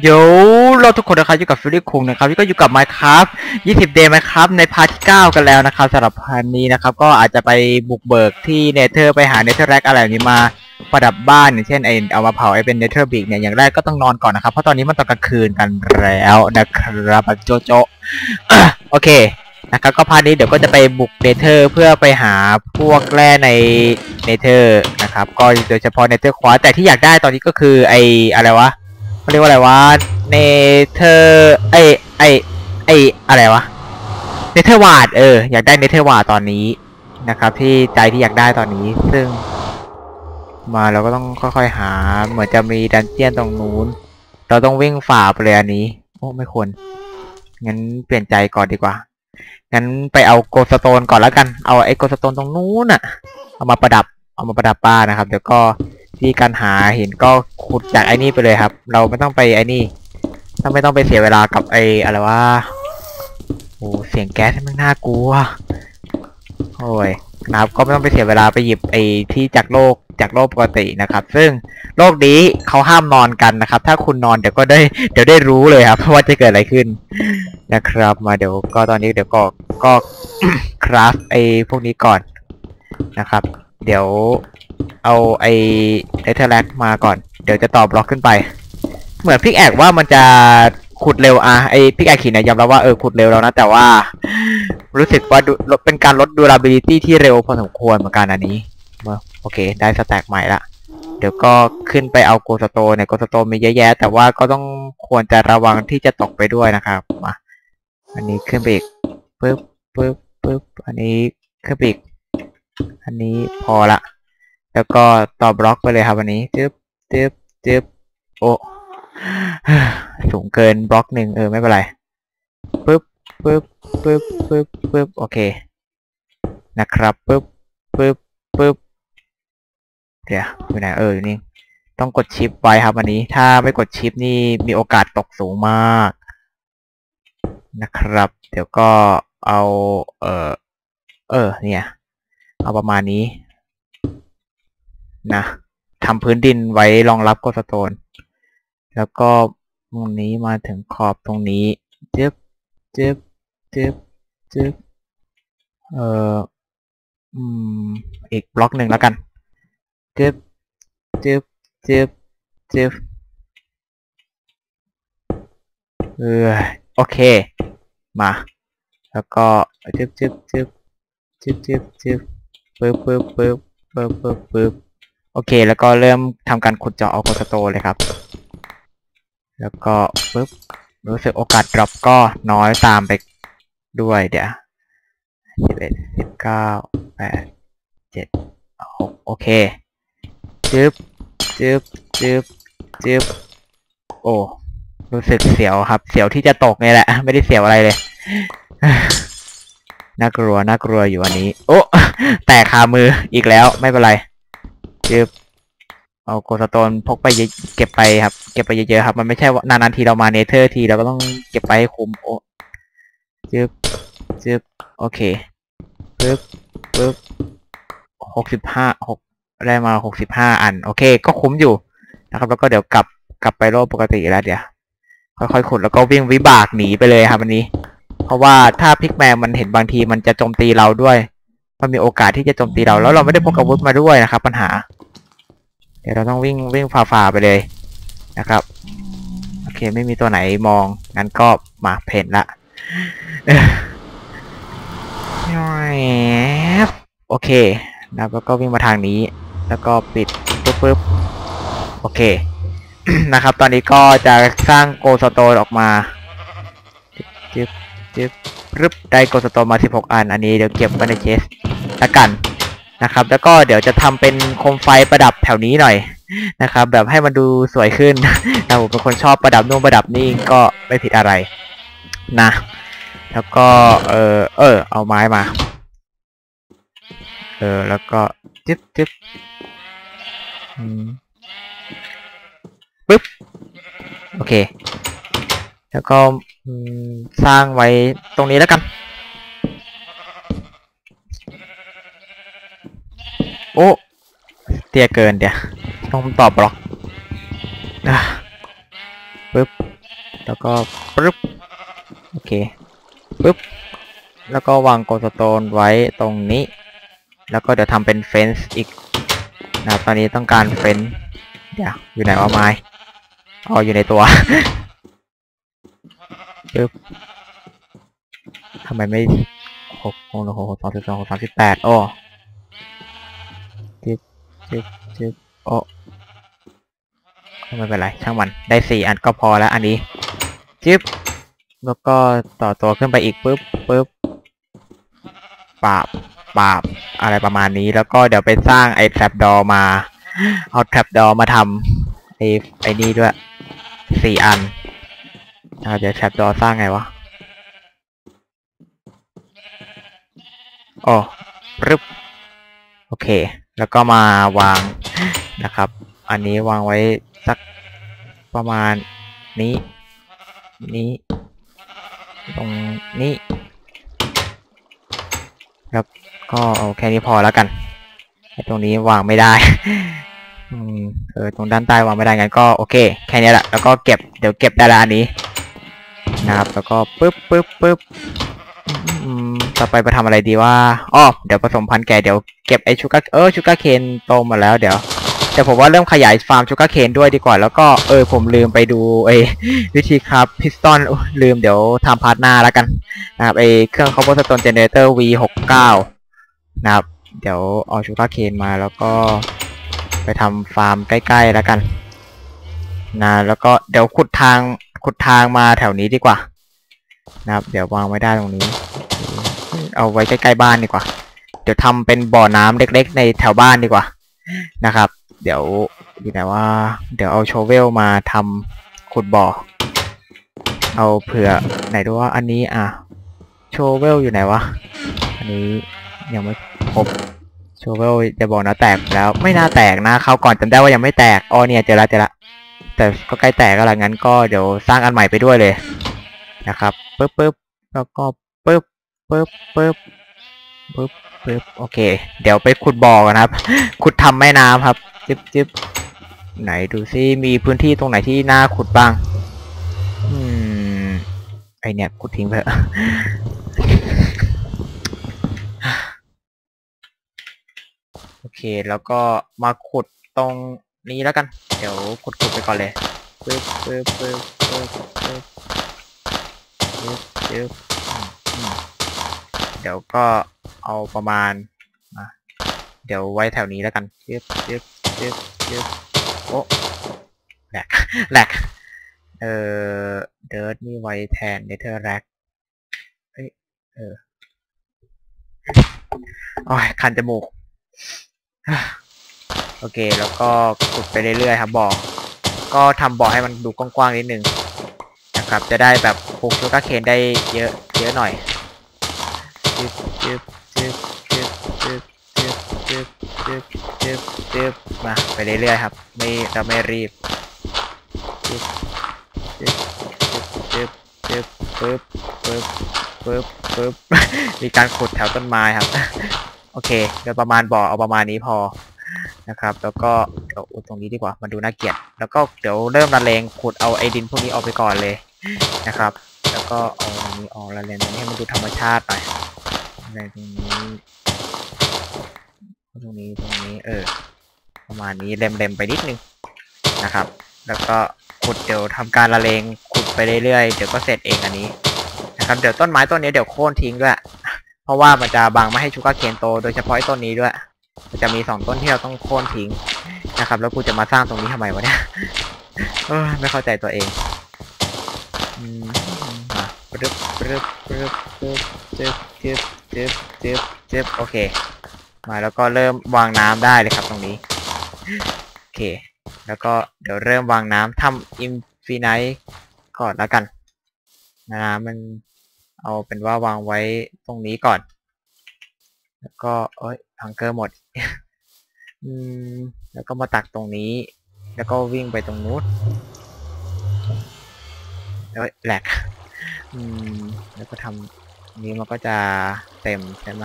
เดี๋ยวเราทุกคนนะครับอยู่กับฟิลลี่คุงนะครับที่ก็อยู่กับ Minecraft 20 Day Minecraft ในพาร์ทที่ 9 กันแล้วนะครับสำหรับพาร์ทนี้นะครับ ก็อาจจะไปบุกเบิกที่เนเธอร์ไปหาเนเธอร์แร็กอะไรแบบนี้มาประดับบ้านอย่างเช่นไอเอามาเผาไอเป็นเนเธอร์บิกเนี่ยอย่างแรกก็ต้องนอนก่อนนะครับ เพราะตอนนี้มันตอนกลางคืนกันแล้วนะครับโจโจโอเคนะครับก็พาร์ทนี้เดี๋ยวก็จะไปบุกเนเธอร์เพื่อไปหาพวกแร่ในเนเธอร์นะครับ ก็โดยเฉพาะเนเธอร์ควาแต่ที่อยากได้ตอนนี้ก็คือไออะไรวะ เรียกว่าอะไรวะเนเธอร์ไอไอไออะไรวะเนเธอร์วาดเอออยากได้เนเธอร์วาดตอนนี้นะครับ ที่ใจที่อยากได้ตอนนี้ซึ่ง มาเราก็ต้องค่อยๆหา เหมือนจะมีดันเจียนตรงนู้น เราต้องวิ่งฝ่าไปเลยอันนี้ โอ้ไม่ควรงั้นเปลี่ยนใจก่อนดีกว่างั้นไปเอาโกสโตนก่อนแล้วกัน เอาไอ้โกสโตนตรงนู้นอะเอามาประดับ เอามาประดับบ้านะครับ เดี๋ยวก็ ที่การหาห็นก็ขุดจากไอ้นี่ไปเลยครับ เราไม่ต้องไปไอ้นี่ถ้าไม่ต้องไปเสียเวลากับไอ้อะไรวะโอ้เสียงแก๊สมันน่ากลัวโอ้ยนะครับก็ไม่ต้องไปเสียเวลาไปหยิบไอ้ที่จากโลกจากโลกปกตินะครับ ซึ่งโลกนี้เขาห้ามนอนกันนะครับ ถ้าคุณนอนเดี๋ยวก็ได้เดี๋ยวได้รู้เลยครับว่าจะเกิดอะไรขึ้นนะครับ มาเดี๋ยวก็ตอนนี้เดี๋ยวก็ก็คราฟไอ้พวกนี้ก่อนนะครับ เดี๋ยว เอาไอเนเธอร์แลกมาก่อน เดี๋ยวจะต่อบล็อกขึ้นไป เหมือนพิกแอกว่ามันจะขุดเร็วอะไอพิกแอกขีดเนี่ยยอมรับว่าเออขุดเร็วแล้วนะ แต่ว่า รู้สึกว่าดูเป็นการลด durability ที่เร็วพอสมควรเหมือนกันอันนี้โอเค ได้สแต็กใหม่ละเดี๋ยวก็ขึ้นไปเอาโกสโตเนี่ยโกสโตมีเยอะแยะ แต่ว่าก็ต้องควรจะระวังที่จะตกไปด้วยนะครับมาอันนี้ขึ้นไปอีกปึ๊บปึ๊บปึ๊บอันนี้ขึ้นไปอีกอันนี้พอละ แล้วก็ต่อบล็อกไปเลยครับวันนี้จึ๊บจึ๊บจึ๊บโอ้สูงเกินบล็อกหนึ่งเออไม่เป็นไรปึ๊บปึ๊บปึ๊บปึ๊บปึ๊บโอเค นะครับปึ๊บปึ๊บปึ๊บเดี๋ยวอยู่ไหนเอออยู่นี่ต้องกดชิปไว้ครับวันนี้ ถ้าไม่กดชิปนี่มีโอกาสตกสูงมาก นะครับ เดี๋ยวก็เอา เออเออ เนี่ย เอาประมาณนี้ นะทำพื้นดินไว้รองรับโกสโตน แล้วก็ตรงนี้มาถึงขอบตรงนี้จึ๊บจึ๊บจึ๊บจึ๊บเอ่ออืมอีกบล็อกหนึ่งแล้วกันจึ๊บจึ๊บจึ๊บจึ๊บเออโอเค มา แล้วก็จึ๊บจึ๊บจึ๊บจึ๊บจึ๊บจึ๊บปึ๊บปึ๊บปึ๊บปึ๊บปึ๊บปึ๊บ โอเค แล้วก็เริ่มทำการขุดเจาะเอาโกสโตเลยครับ แล้วก็ปึ๊บรู้สึกโอกาสดรอปก็น้อยตามไปด้วยเดี๋ยวสิบเอ็ดสิบเก้าแปดเจ็ดหกโอเคจึ๊บจึ๊บจึ๊บจึ๊บโอ้รู้สึกเสียวครับ เสียวที่จะตกนี่แหละ ไม่ได้เสียวอะไรเลยน่ากลัวน่ากลัวอยู่อันนี้ โอ้แตกคามืออีกแล้วไม่เป็นไร จึบเอาโกสโตนพกไปเยอะเก็บไปครับ เก็บไปเยอะๆครับ มันไม่ใช่ว่านานๆทีเรามาเนเธอร์ทีเราก็ต้องเก็บไปให้คุ้มโอ้จึบจึบโอเคปึ๊บปึ๊บหกสิบห้าหกได้มาหกสิบห้าอัน โอเค ก็คุ้มอยู่นะครับ แล้วก็เดี๋ยวกลับกลับไปโลกปกติแล้วเดี๋ยวค่อยๆขุดแล้วก็วิ่งวิบากหนีไปเลยครับวันนี้ เพราะว่าถ้าพิกแมนมันเห็นบางทีมันจะโจมตีเราด้วย มันมีโอกาสที่จะโจมตีเราแล้วเราไม่ได้พกอาวุธมาด้วยนะครับ ปัญหา ดี๋ยวเราต้องวิ่งวิ่งฝ่าๆไปเลยนะครับ โอเคไม่มีตัวไหนมอง งั้นก็มาเพนละโอเคนะแล้วก็วิ่งมาทางนี้ แล้วก็ปิดปึ๊บปึ๊บโอเค นะครับ ตอนนี้ก็จะสร้างโกสโตนออกมาจึ๊บจึ๊บรึบได้โกสโตนมา 16 อัน อันนี้เดี๋ยวเก็บไว้ในเชสละกัน นะครับ แล้วก็เดี๋ยวจะทำเป็นโคมไฟประดับแถวนี้หน่อยนะครับ แบบให้มันดูสวยขึ้นนะผมเป็นคนชอบประดับนู่นประดับนี่ก็ไม่ผิดอะไรนะ แล้วก็เออเออ เอาไม้มา เออ แล้วก็จึ๊บจึ๊บปึ๊บโอเค แล้วก็สร้างไว้ตรงนี้แล้วกัน โอ้ เตี้ยเกินเดี๋ยวต้องตอบบล็อกปึ๊บ แล้วก็ปึ๊บ โอเคปึ๊บ แล้วก็วางโกลสโตนไว้ตรงนี้ แล้วก็เดี๋ยวทำเป็นเฟนส์อีกนะตอนนี้ต้องการเฟนส์เดี๋ยวอยู่ไหนวะไม้อ๋ออยู่ในตัวปึ๊บทำไมไม่หกโอ้โหสองสิบสองสามสิบแปดโอ้ จึ๊บจึ๊บโอ้ไม่เป็นไร ช่างมัน ได้สี่อันก็พอแล้วอันนี้ จึ๊บ แล้วก็ต่อตัวขึ้นไปอีกปุ๊บปุ๊บปราบปราบอะไรประมาณนี้ แล้วก็เดี๋ยวไปสร้างไอ้ trap door มา เอา trap door มาทำไอ้ไอ้นี่ด้วยสี่อันอ่าเดี๋ยว trap door สร้างไงวะโอ้รึบโอเค แล้วก็มาวางนะครับ อันนี้วางไว้สักประมาณนี้ นี้ ตรงนี้แล้วก็เอาแค่นี้พอแล้วกัน ตรงนี้วางไม่ได้ อืมเออตรงด้านใต้วางไม่ได้งั้นก็โอเค แค่นี้แหละ แล้วก็เก็บ เดี๋ยวเก็บได้ละอันนี้ นะครับ แล้วก็ปึ๊บปึ๊บปึ๊บอืม ต่อไปไปทำอะไรดีว่าอ๋อเดี๋ยวผสมพันธุ์แก่เดี๋ยวเก็บไอชูการ์เออชูการ์เคนโตมาแล้วเดี๋ยวแต่ผมว่าเริ่มขยายฟาร์มชูการ์เคนด้วยดีกว่า แล้วก็เออผมลืมไปดูไอวิธีครับพิสตอนลืมเดี๋ยวทำพาร์ทหน้าแล้วกันนะครับไอเครื่องคอมโพสต์ตนเจเนเรเตอร์ V69 นะครับ เดี๋ยวเอาชูการ์เคนมาแล้วก็ไปทำฟาร์มใกล้ๆแล้วกันนะแล้วก็เดี๋ยวขุดทางขุดทางมาแถวนี้ดีกว่า นะครับ เดี๋ยววางไว้ได้ตรงนี้ เอาไว้ใกล้ๆบ้านดีกว่า เดี๋ยวทำเป็นบ่อน้ำเล็ก ๆ ในแถวบ้านดีกว่านะครับ เดี๋ยวอยู่ไหนว่า เดี๋ยวเอาโชเวลมาทำขุดบ่อ เอาเผื่อไหนดูว่าอันนี้อะโชเวลอยู่ไหนวะอันนี้ยังไม่ครบโชเวลจะบอกนะแตกแล้วไม่น่าแตกนะเขาก่อนจำได้ว่ายังไม่แตกอ๋อเนี่ยเจอละเจอละแต่ก็ใกล้แตกแล้วล่ะงั้นก็เดี๋ยวสร้างอันใหม่ไปด้วยเลยนะครับปึ๊บปึ๊บแล้วก็ ปึ๊บปึ๊บปึ๊บปึ๊บปึ๊บโอเค เดี๋ยวไปขุดบ่อกันครับ ขุดทำแม่น้ำครับจิ๊บจิ๊บไหนดูซิมีพื้นที่ตรงไหนที่น่าขุดบ้าง อืมไอเนี่ยขุดทิ้งไปโอเค แล้วก็มาขุดตรงนี้แล้วกัน เดี๋ยวขุดขุดไปก่อนเลยปึ๊บปึ๊บปึ๊บปึ๊บปึ๊บยึบยึบ เดี๋ยวก็เอาประมาณมาเดี๋ยวไว้แถวนี้แล้วกันเยึบยึบยึบยึบโอ้แหลกแหลกเออเดิร์ดนี่ไว้แทนเนเธอร์แร็กเอ้ยเออโอ้ยคันจมูกโอเค แล้วก็ขุดไปเรื่อยๆครับบ่อก็ทำบ่อให้มันดูกว้างๆนิดนึงนะครับ จะได้แบบปลูกชูการ์เคนได้เยอะ เยอะหน่อย จึ๊บจึ๊บจึ๊บจึ๊บจึ๊บจึ๊บจึ๊บจึ๊บจึ๊บจึ๊บมาไปเรื่อยๆครับ ไม่เราไม่รีบจึ๊บจึ๊บจึ๊บจึ๊บจึ๊บปึ๊บปึ๊บปึ๊บปึ๊บมีการขุดแถวต้นไม้ครับ โอเคโดยประมาณบ่อเอาประมาณนี้พอนะครับ แล้วก็เดี๋ยวอุดตรงนี้ดีกว่า มันดูน่าเกลียด แล้วก็เดี๋ยวเริ่มละเลงขุดเอาไอ้ดินพวกนี้ออกไปก่อนเลยนะครับ แล้วก็เอาตรงนี้ออกละเลนตรงนี้ให้มันดูธรรมชาติหน่อย อะไรตรงนี้ ตรงนี้ตรงนี้ เออ ประมาณนี้เล็มๆไปนิดนึงนะครับ แล้วก็ขุดเดี๋ยวทำการละเลงขุดไปเรื่อยๆเดี๋ยวก็เสร็จเองอันนี้นะครับเดี๋ยวต้นไม้ต้นนี้เดี๋ยวโค่นทิ้งด้วยเพราะว่ามันจะบังไม่ให้ชูการเคนโต โดยเฉพาะไอ้ต้นนี้ด้วยมันจะมีสองต้นที่เราต้องโค่นทิ้งนะครับ แล้วกูจะมาสร้างตรงนี้ทำไมวะเนี่ยเออไม่เข้าใจตัวเองอืม ปึ๊บปึ๊บปึ๊บปึ๊บจึ๊บเจึ๊บเจึ๊บโอเค มาแล้วก็เริ่มวางน้ำได้เลยครับตรงนี้ โอเค แล้วก็เดี๋ยวเริ่มวางน้ำทำอินฟินิตก่อนแล้วกันน้ำมันเอาเป็นว่าวางไว้ตรงนี้ก่อน แล้วก็เอ้ยพังเกอร์หมด อืม แล้วก็มาตักตรงนี้ แล้วก็วิ่งไปตรงนู้นเอ้ยแหลก อืม แล้วก็ทำนี้มันก็จะเต็มใช่ไหม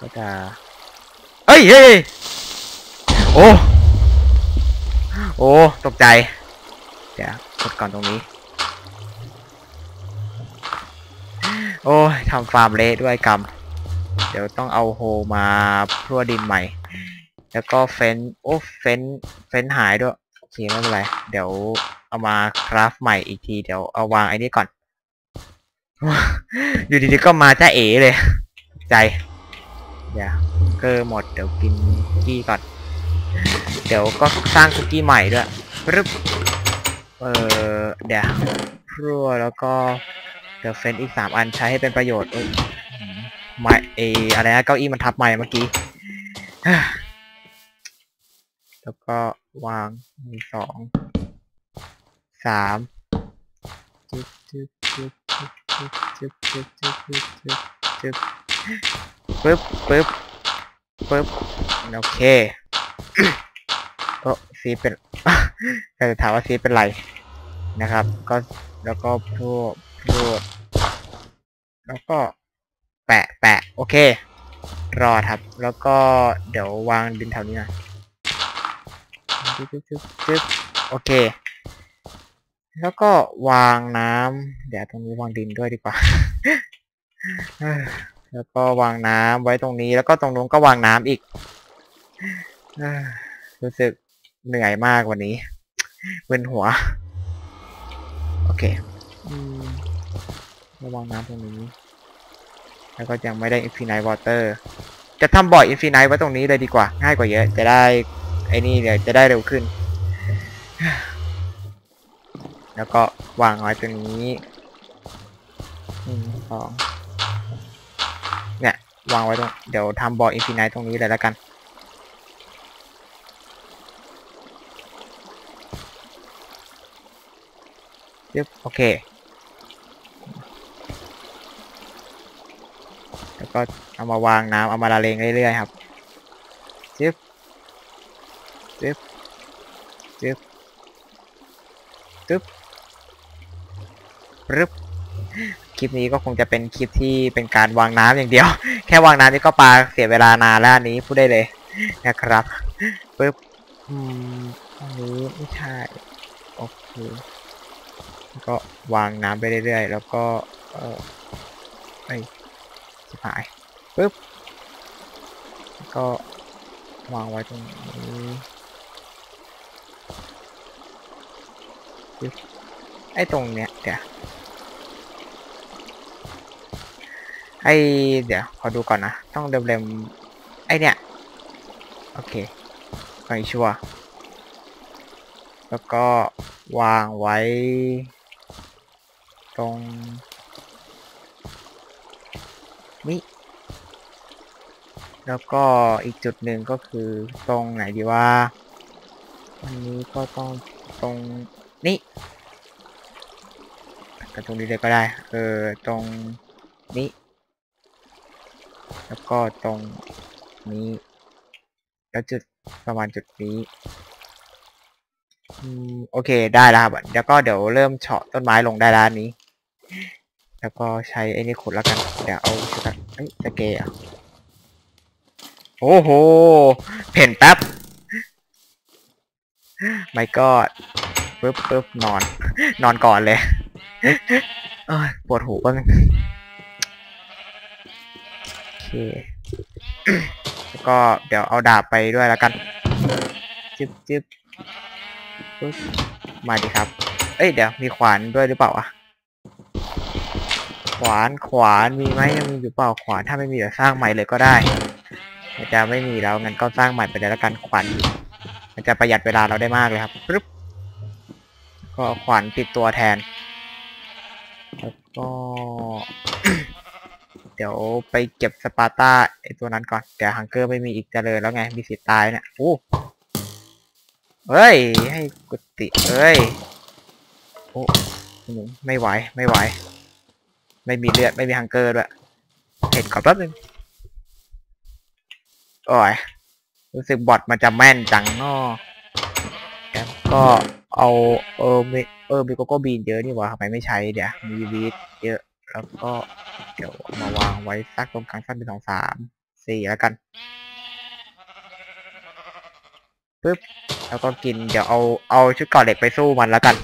ก็จะเฮ้ยเฮ้ยโอ้ โอ้ ตกใจ เดี๋ยวกดก่อนตรงนี้ โอ้ทำฟาร์มเละด้วยกรรม เดี๋ยวต้องเอาโฮมาพรวดดินใหม่ แล้วก็เฟนโอ้ เฟนเฟนหายด้วยโอเคไม่เป็นไร เดี๋ยว เอามาคราฟใหม่อีกทีเดี๋ยวเอาวางไอ้นี่ก่อน อยู่ดีๆก็มาจ้าเอ๋เลย ใจเดี๋ยวเกอร์หมดเดี๋ยวกินคุกกี้ก่อน เดี๋ยวก็สร้างคุกกี้ใหม่ด้วยปึ๊บเออเดี๋ยวพรัวแล้วก็เดี๋ยวเฟ้นอีกสามอันใช้ให้เป็นประโยชน์เอ้ยไม่เออะไรนะเก้าอี้มันทับใหม่เมื่อกี้แล้วก็วางมีสอง สามจึ๊บจึ๊บจึ๊บจึ๊บจึ๊บจึ๊บจึ๊บจึ๊บจึ๊บจึ๊บปึ๊บปึ๊บปึ๊บโอเคก็ซีเป็นก็จะถามว่าซีเป็นไรนะครับ ก็แล้วก็พวกพวกแล้วก็แปะแปะโอเค รอครับ แล้วก็เดี๋ยววางดินแถวนี้หน่อยจึ๊บจึ๊บจึ๊บจึ๊บโอเค แล้วก็วางน้ำเดี๋ยวตรงนี้วางดินด้วยดีกว่า แล้วก็วางน้ำไว้ตรงนี้ แล้วก็ตรงนู้นก็วางน้ำอีกรู้สึกเหนื่อยมากวันนี้เวียนหัว โอเคอืมระวางน้ำตรงนี้ แล้วก็ยังไม่ได้ infinite water จะทำบ่อย infinite ไว้ตรงนี้เลยดีกว่า ง่ายกว่าเยอะ จะได้ไอ้นี่เดี๋ยวจะได้เร็วขึ้น แล้วก็วางไว้ตรงนี้หนึ่งสองเนี่ยวางไว้ตรงเดี๋ยวทำบ่อ infinite ตรงนี้เลยแล้วกันยึบโอเค แล้วก็เอามาวางน้ำเอามาละเลงเรื่อยๆครับจึ๊บจึ๊บจึ๊บจึ๊บ ปึ๊บคลิปนี้ก็คงจะเป็นคลิปที่เป็นการวางน้ำอย่างเดียว แค่วางน้ำนี่ก็ปลาเสียเวลานานแล้วนี้พูดได้เลยนะครับปึ๊บอืมอันนี้ไม่ใช่โอเคก็วางน้ำไปเรื่อยๆ แล้วก็เออไอ้สิบหายปึ๊บก็วางไว้ตรงนี้ไอ้ตรงเนี้ยเดี๋ยว ไอ้เดี๋ยวขอดูก่อนนะ ต้องเดิมๆไอ้เนี่ย โอเคขอชัวแล้วก็วางไว้ ตรงนี้แล้วก็อีกจุดหนึ่งก็คือตรงไหนดีว่าอันนี้ก็ต้องตรงนี้กับตรงนี้เลยก็ได้เออตรงนี้ แล้วก็ตรงนี้ แล้วจุดประมาณจุดนี้โอเคได้แล้วครับเดี๋ยวก็เดี๋ยวเริ่มเฉาะต้นไม้ลงได้แล้วนนี้ แล้วก็ใช้ไอ้นี่ขุดแล้วกัน เดี๋ยวเอาสกัดเอ้ยสเกอะโอ้โหเพ่นแป๊บไม่ก็ปึ๊บปึ๊บนอน นอนก่อนเลยเอ้ยปวดหูก็โอ เคแล้วก็เดี๋ยวเอาดาบไปด้วยแล้วกัน จึ๊บจึ๊บปึ๊บมาดิครับ เอ้ยเดี๋ยวมีขวานด้วยหรือเปล่าอะขวานขวานมีไหมยังมีอยู่เปล่าขวานถ้าไม่มีเดี๋ยวสร้างใหม่เลยก็ได้จะไม่มีแล้วงั้นก็สร้างใหม่ไปเลยแล้วกันขวานมันจะประหยัดเวลาเราได้มากเลยครับปึ๊บก็ขวานติดตัวแทน แล้วก็ เดี๋ยวไปเก็บสปาร์ตาไอตัวนั้นก่อน เดี๋ยวฮังเกอร์ไม่มีอีกเจริญแล้วไง มีสิทธิ์ตายเนี่ยโอ้เฮ้ย ให้กุฏิเอ้ย โอ้ไม่ไหว ไม่ไหว ไม่มีเลือด ไม่มีฮังเกอร์ด้วย เห็นก่อแป๊บนึงโอ้ย รู้สึกบอทมันจะแม่นจังนาะแล้วก็เอาเออมีเออมีโกโก้บีนเยอะนี่หว่าทำไมไม่ใช้เดี๋ยวมีวีดเยอะ แล้วก็เดี๋ยวมาวางไว้ซักตรงกลางสักหนึ่งสองสามสี่แล้วกันปึ๊บแล้วก็กินเดี๋ยวเอาเอาชุดเกาะเหล็กไปสู้มันแล้วกัน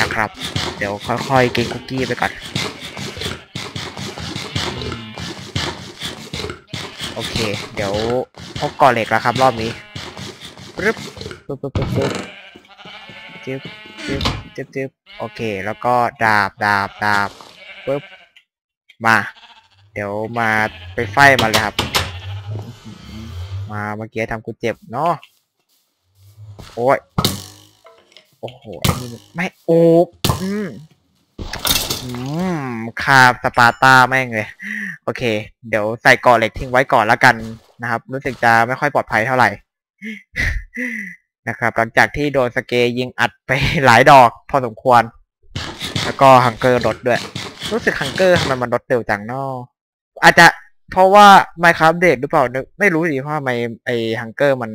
นะครับ เดี๋ยวค่อยๆกินคุกกี้ไปก่อนโอเค เดี๋ยวพบก่อเหล็กแล้วครับ รอบนี้ปึ๊บปึ๊บปึ๊บปึ๊บจิ๊บจิ๊บจึ๊บจึ๊บโอเค แล้วก็ดาบดาบดาบ ปึ๊บมา เดี๋ยวมาไปไฟมาเลยครับ มาเมื่อกี้ทำกูเจ็บเนาะโอ้ยโอ้โหไอ้นี่ไม่โอ้อืมอืมคาสปาร์ตาแม่งเลย โอเค เดี๋ยวใส่ก่อเหล็กทิ้งไว้ก่อนแล้วกันนะครับ รู้สึกจะไม่ค่อยปลอดภัยเท่าไหร่ นะครับ หลังจากที่โดนสเกย์ยิงอัดไปหลายดอกพอสมควร แล้วก็ฮังเกอร์ลดด้วย รู้สึกฮังเกอร์ทำไมมันลดเร็วจังนออาจจะเพราะว่า Minecraft เด็กหรือเปล่านึกไม่รู้สิเพราะทำไมไอฮังเกอร์มัน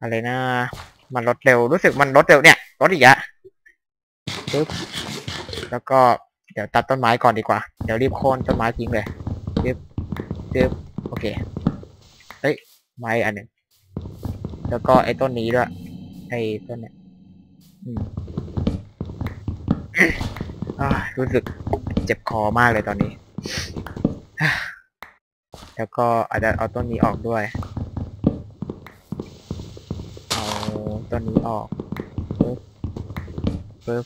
อะไรนะ มันลดเร็ว รู้สึกมันลดเร็วเนี่ยลดอีกอะปึ๊บแล้วก็เดี๋ยวตัดต้นไม้ก่อนดีกว่า เดี๋ยวรีบโค่นต้นไม้ทิ้งเลยจึ๊บจึ๊บโอเค เฮ้ย ไม้อันหนึ่ง แล้วก็ไอ้ต้นนี้ด้วย ไอ้ต้นเนี้ยอืม รู้สึกเจ็บคอมากเลยตอนนี้ แล้วก็อาจจะเอาต้นนี้ออกด้วย เอาต้นนี้ออกปึ๊บปึ๊บ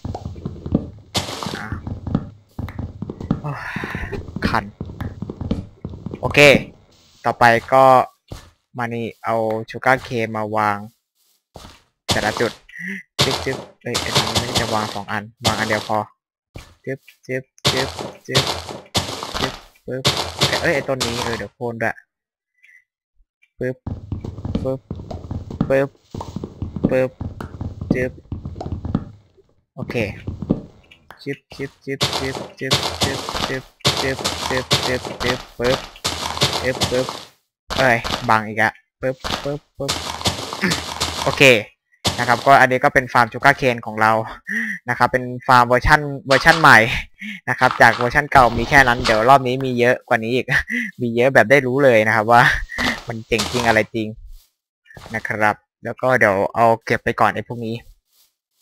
คัน โอเค ต่อไปก็มานี่เอาชูการ์เคมาวาง แต่ละจุด จึ๊บจึ๊บเอ้ยอันนี้จะวางสองอัน วางอันเดียวพอ จึ๊บจึ๊บจึ๊บจึ๊บจึ๊บปึ๊บเอ้ยไอ้ต้นนี้เออเดี๋ยวโค่นด้วยปึ๊บปึ๊บปึ๊บปึ๊บเจึ๊บโอเคจึ๊บจึ๊บจึ๊บจึ๊บจึ๊บจึ๊บจึ๊บจึ๊บจึ๊บจึ๊บจึ๊บปึ๊บจึ๊ปึ๊บเอ้ยบังอีกอะปึ๊บปึ๊บปึ๊บโอเค นะครับ ก็อันนี้ก็เป็นฟาร์มชูการ์เคนของเรานะครับ เป็นฟาร์มเวอร์ชันเวอร์ชันใหม่นะครับ จากเวอร์ชันเก่ามีแค่นั้น เดี๋ยวรอบนี้มีเยอะกว่านี้อีก มีเยอะแบบได้รู้เลยนะครับ ว่ามันเจ๋งจริงอะไรจริงนะครับ แล้วก็เดี๋ยวเอาเก็บไปก่อนไอ้พวกนี้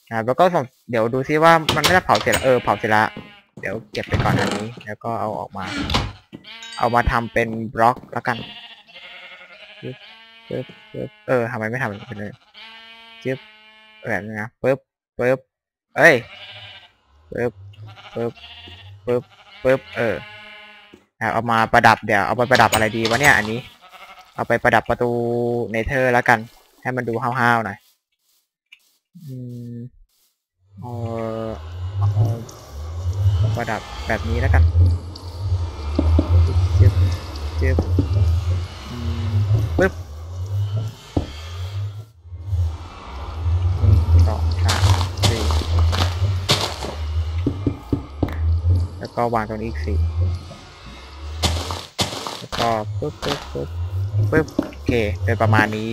นะแล้วก็เดี๋ยวดูซิว่ามันไม่ได้เผาเสร็จเออเผาเสร็จแล้วเดี๋ยวเก็บไปก่อนอันนี้ แล้วก็เอาออกมา เอามาทำเป็นบล็อกแล้วกัน เออทำไมไม่ทำแบบนี้ไปเลย จึ๊บแบบนี้นะปึ๊บปึ๊บเอ้ยปึ๊บปึ๊บปึ๊บปึ๊บเออเอามาประดับเดี๋ยวเอาไปประดับอะไรดีวะเนี่ยอันนี้ เอาไปประดับประตูเนเธอร์แล้วกัน ให้มันดูห้าวๆหน่อยอืมเออเอประดับแบบนี้แล้วกัน ก็วางตรงนี้อีกสี่แล้วก็ปึ๊บปึ๊บปึ๊บปึ๊บโอเคโดยประมาณนี้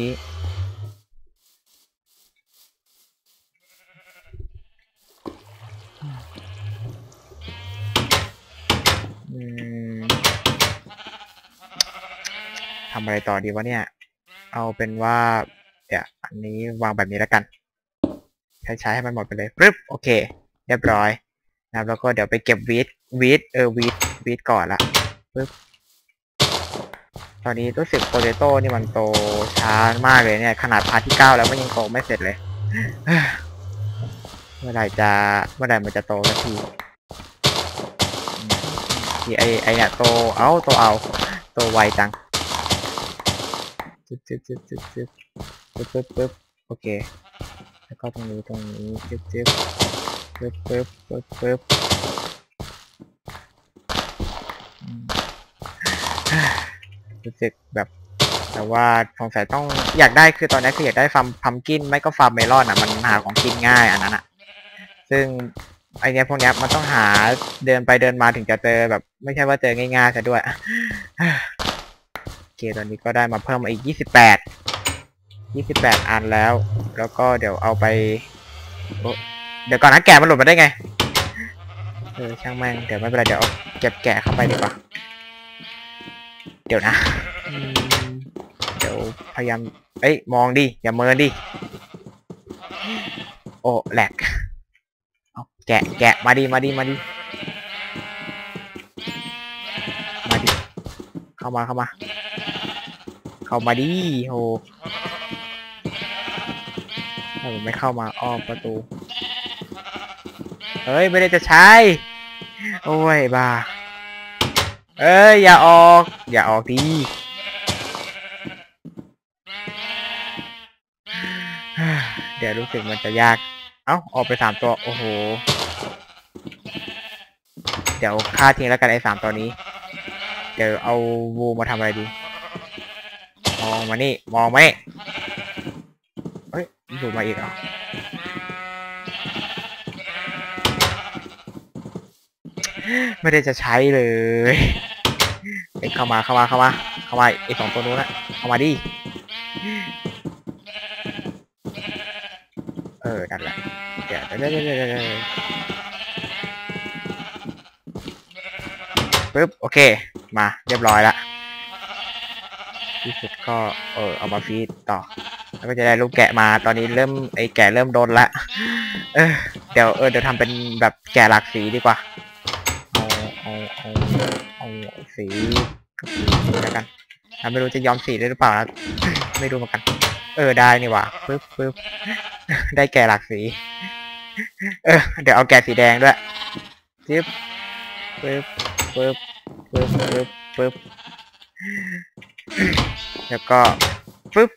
ทำอะไรต่อดีวะเนี่ย เอาเป็นว่า เดี๋ยวอันนี้วางแบบนี้แล้วกัน ใช้ใช้ให้มันหมดไปเลยปึ๊บโอเค เรียบร้อย นะครับแล้วก็เดี๋ยวไปเก็บวีดวีดเออวีดวีดก่อนละปึ๊บตอนนี้รู้สึกโปเตโต้นี่มันโตช้ามากเลยเนี่ย ขนาดพาร์ทที่เก้าแล้วมันยังโตไม่เสร็จเลย เมื่อไหร่จะเมื่อไหร่มันจะโตสักทีที่ไอไอเนี่ยโตเอาโตเอาโตไวจังจึ๊บจึ๊บจึ๊บจึ๊บจึ๊บปึ๊บปึ๊บโอเค แล้วก็ตรงนี้ตรงนี้จึ๊บจึ๊บ ปึ๊บปึ๊บปึ๊บปึ๊บรู้สึกแบบ แต่ว่าสงสัยต้องอยากได้คือตอนนี้คืออยากได้ฟาร์มพัมกินไม่ก็ฟาร์มเมลอนอะมันหาของกินง่ายอันนั้นอะ ซึ่งไอเนี้ยพวกเนี้ยมันต้องหาเดินไปเดินมาถึงจะเจอแบบ ไม่ใช่ว่าเจอง่ายๆซะด้วยโอเคตอนนี้ก็ได้มาเพิ่มมาอีกยี่สิบแปดยี่สิบแปดอันแล้ว แล้วก็เดี๋ยวเอาไปโอ๊ะ เดี๋ยวก่อนนะแกะมันหลุดมาได้ไง เออช่างแม่งเดี๋ยวไม่เป็นไรเดี๋ยวเอาเก็บแกะเข้าไปดีกว่า เดี๋ยวนะอืมเดี๋ยวพยายาม เอ้ยมองดิอย่าเมินดิ โอ้แหลกเอาแกะแกะมาดิมาดิมาดิมาดิเข้ามาเข้ามา เข้ามาดิโหทำไมไม่เข้ามาอ้อมประตู เฮ้ย ไม่ได้จะใช้ โอ้ยบ้า เอ้ย อย่าออก อย่าออกดีเดี๋ยวรู้สึกมันจะยาก เอ้า ออกไปสามตัว โอ้โห เดี๋ยวฆ่าทิ้งแล้วกันไอ้สามตัวนี้ เดี๋ยวเอาวูมาทำอะไรดี มองมานี่ มองไหมเฮ้ยดูมาอีกเหรอ ไม่ได้จะใช้เลยเอ้ยเข้ามาเข้ามาเข้ามาเข้ามาไอ้สองตัวนู้นนะเข้ามาดิเออนั่นแหละเดี๋ยวเดี๋ยวเดี๋ยวเดี๋ยวปึ๊บโอเค มาเรียบร้อยละที่สุดก็เออเอามาฟีดต่อ แล้วก็จะได้ลูกแกะมาตอนนี้เริ่มไอ้แกะเริ่มโดนละเออเดี๋ยวเออเดี๋ยวทำเป็นแบบแกะหลากสีดีกว่า เอาเอาเอาสีกับสีแล้วกันอะไม่รู้จะยอมสีได้หรือเปล่านะไม่รู้เหมือนกัน เออได้นี่หว่าปึ๊บปึ๊บได้แก่หลากสี เออ เดี๋ยวเอาแก่สีแดงด้วยปึ๊บปึ๊บปึ๊บปึ๊บปึ๊บปึ๊บแล้วก็ปึ๊บ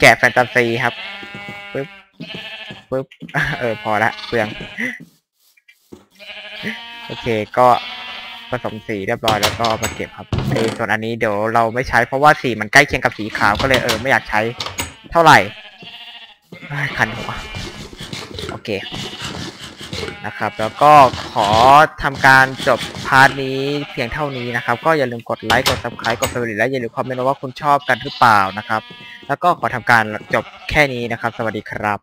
แกะแฟนตาซีครับปึ๊บปึ๊บเออพอละเปลือง โอเคก็ผสมสีเรียบร้อยแล้วก็เอามาเก็บครับไอส่วนอันนี้เดี๋ยวเราไม่ใช้เพราะว่าสีมันใกล้เคียงกับสีขาวก็เลยเออไม่อยากใช้เท่าไหร่คันหัวโอเคนะครับ แล้วก็ขอทำการจบพาร์ทนี้เพียงเท่านี้นะครับ ก็อย่าลืมกดไลค์กด subscribe กด favorite และอย่าลืมคอมเมนต์ว่าคุณชอบกันหรือเปล่านะครับ แล้วก็ขอทำการจบแค่นี้นะครับ สวัสดีครับ